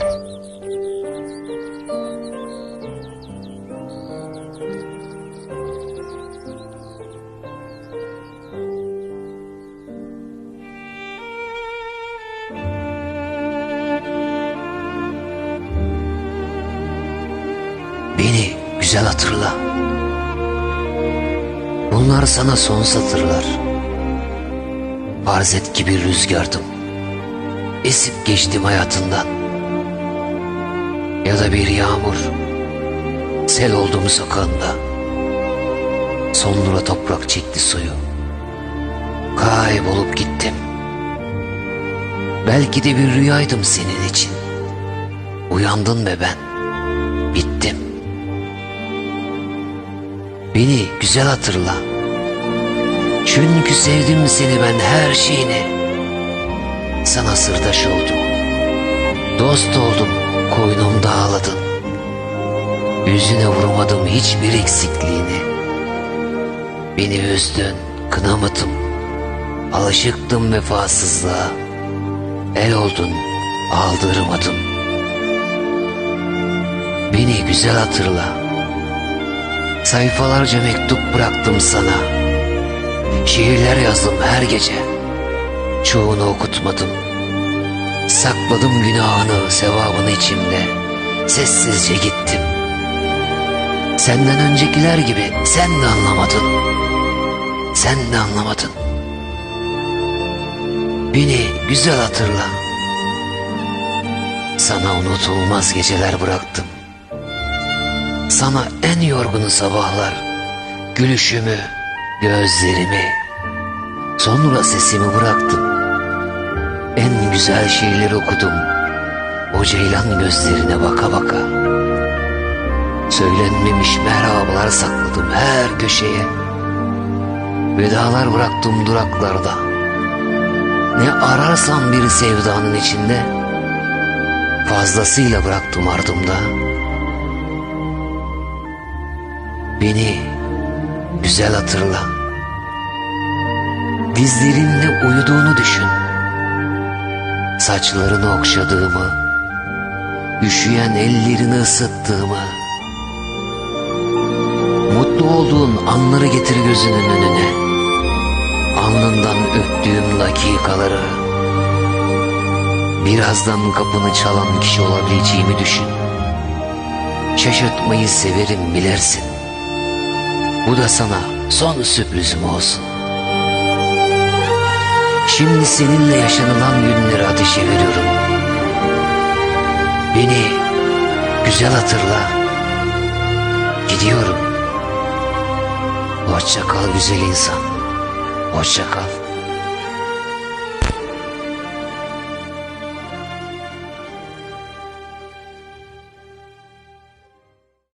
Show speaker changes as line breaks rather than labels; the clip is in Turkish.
Beni güzel hatırla. Bunlar sana son satırlar. Farz et ki bir rüzgardım. Esip geçtim hayatından. Ya da bir yağmur. Sel oldum sokağında. Sonra toprak çekti suyu. Kaybolup gittim. Belki de bir rüyaydım senin için. Uyandın ve ben bittim. Beni güzel hatırla. Çünkü sevdim seni ben her şeyini. Sana sırdaş oldum. Dost oldum, koynumda ağladın. Yüzüne vurmadım hiçbir eksikliğini. Beni üzdün, kınamadım. Alışıktım vefasızlığa. El oldun, aldırmadım. Beni güzel hatırla. Sayfalarca mektup bıraktım sana. Şiirler yazdım her gece. Çoğunu okutmadım. Sakladım günahını, sevabını içimde. Sessizce gittim. Senden öncekiler gibi sen de anlamadın. Sen de anlamadın. Beni güzel hatırla. Sana unutulmaz geceler bıraktım. Sana en yorgunu sabahlar, gülüşümü, gözlerimi, sonra sesimi bıraktım. En güzel şeyleri okudum, o ceylan gözlerine baka baka. Söylenmemiş merhabalar sakladım her köşeye. Vedalar bıraktım duraklarda. Ne ararsan bir sevdanın içinde, fazlasıyla bıraktım ardımda. Beni güzel hatırla. Dizlerinle uyuduğunu düşün. Saçlarını okşadığımı, üşüyen ellerini ısıttığımı. Mutlu olduğun anları getir gözünün önüne. Alnından öptüğüm dakikaları. Birazdan kapını çalan kişi olabileceğimi düşün. Şaşırtmayı severim bilirsin. Bu da sana son sürprizim olsun. Şimdi seninle yaşanılan günleri ateşe veriyorum. Beni güzel hatırla. Gidiyorum. Hoşça kal güzel insan. Hoşça kal.